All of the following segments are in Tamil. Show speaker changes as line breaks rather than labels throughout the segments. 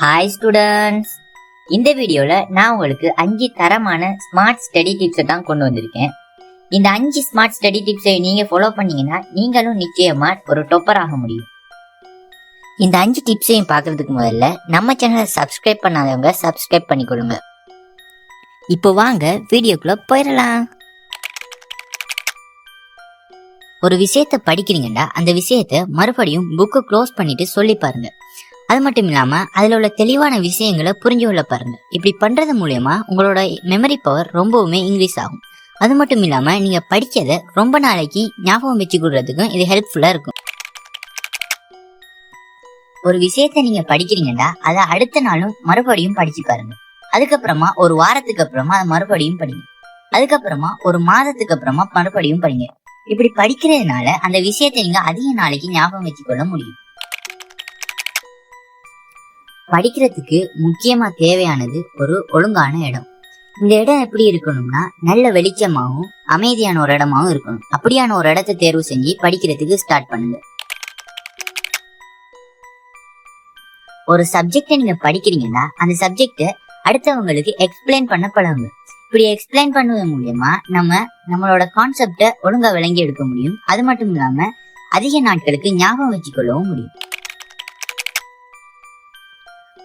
ஹாய் ஸ்டூடெண்ட்ஸ் இந்த வீடியோவில் நான் உங்களுக்கு அஞ்சு தரமான ஸ்மார்ட் ஸ்டடி டிப்ஸை தான் கொண்டு வந்திருக்கேன். இந்த அஞ்சு ஸ்மார்ட் ஸ்டடி டிப்ஸை நீங்கள் ஃபாலோ பண்ணீங்கன்னா நீங்களும் நிச்சயமாக ஒரு டொப்பர் ஆக முடியும். இந்த அஞ்சு டிப்ஸையும் பார்க்கறதுக்கு முதல்ல நம்ம சேனலை சப்ஸ்கிரைப் பண்ணாதவங்க சப்ஸ்கிரைப் பண்ணிக்கொள்ளுங்க. இப்போ வாங்க வீடியோக்குள்ளே போயிடலாம். ஒரு விஷயத்த படிக்கிறீங்கன்னா அந்த விஷயத்த மறுபடியும் புக்கை க்ளோஸ் பண்ணிட்டு சொல்லி பாருங்க. அது மட்டும் இல்லாம அதுல உள்ள தெளிவான விஷயங்களை புரிஞ்சு கொள்ள பாருங்க. இப்படி பண்றது மூலயமா உங்களோட மெமரி பவர் ரொம்பவுமே இன்க்ரீஸ் ஆகும். அது மட்டும் இல்லாம நீங்க படிச்சதை ரொம்ப நாளைக்கு ஞாபகம் வச்சுக்கிறதுக்கும் இது ஹெல்ப்ஃபுல்லா இருக்கும். ஒரு விஷயத்த நீங்க படிக்கிறீங்கன்னா அதை அடுத்த நாளும் மறுபடியும் படிச்சு பாருங்க. அதுக்கப்புறமா ஒரு வாரத்துக்கு அப்புறமா அதை மறுபடியும் படிங்க. அதுக்கப்புறமா ஒரு மாதத்துக்கு அப்புறமா மறுபடியும் படிங்க. இப்படி படிக்கிறதுனால அந்த விஷயத்தை நீங்க அதிக நாளைக்கு ஞாபகம் வச்சுக்கொள்ள முடியும். படிக்கிறதுக்கு முக்கியமா தேவையானது ஒரு ஒழுங்கான இடம். இந்த இடம் எப்படி இருக்கணும்னா நல்ல வெளிச்சமாகவும் அமைதியான ஒரு இடமாவும் இருக்கணும். அப்படியான ஒரு இடத்தை தேர்வு செஞ்சு படிக்கிறதுக்கு ஸ்டார்ட் பண்ணுங்க. ஒரு சப்ஜெக்டை நீங்க படிக்கிறீங்கன்னா அந்த சப்ஜெக்டை அடுத்தவங்களுக்கு எக்ஸ்பிளைன் பண்ண பழகுங்க. இப்படி எக்ஸ்பிளைன் பண்ணுவது மூலியமா நம்ம நம்மளோட கான்செப்டை ஒழுங்கா விளங்கி எடுக்க முடியும். அது மட்டும் இல்லாம அதிக நாட்களுக்கு ஞாபகம் வச்சுக்கொள்ளவும் முடியும்.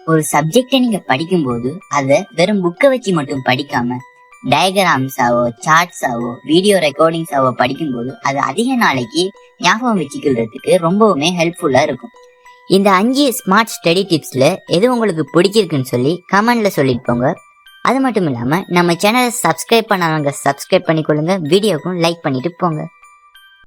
ஒரு சப்ஜெக்டை நீங்க படிக்கும்போது அதை வெறும் புக்கை வச்சு மட்டும் படிக்காம டயக்ராம்ஸாவோ சார்ட்ஸாவோ வீடியோ ரெக்கார்டிங்ஸாவோ படிக்கும்போது அது அதிக நாளைக்கு ஞாபகம் வச்சுக்கிறதுக்கு ரொம்பவுமே ஹெல்ப்ஃபுல்லா இருக்கும். இந்த அஞ்சு ஸ்மார்ட் ஸ்டடி டிப்ஸ்ல எது உங்களுக்கு பிடிச்சிருக்குன்னு சொல்லி கமெண்ட்ல சொல்லிட்டு போங்க. அது மட்டும் இல்லாம நம்ம சேனலை சப்ஸ்கிரைப் பண்ணாதவங்க சப்ஸ்கிரைப் பண்ணிக்கொள்ளுங்க வீடியோக்கும் லைக் பண்ணிட்டு போங்க.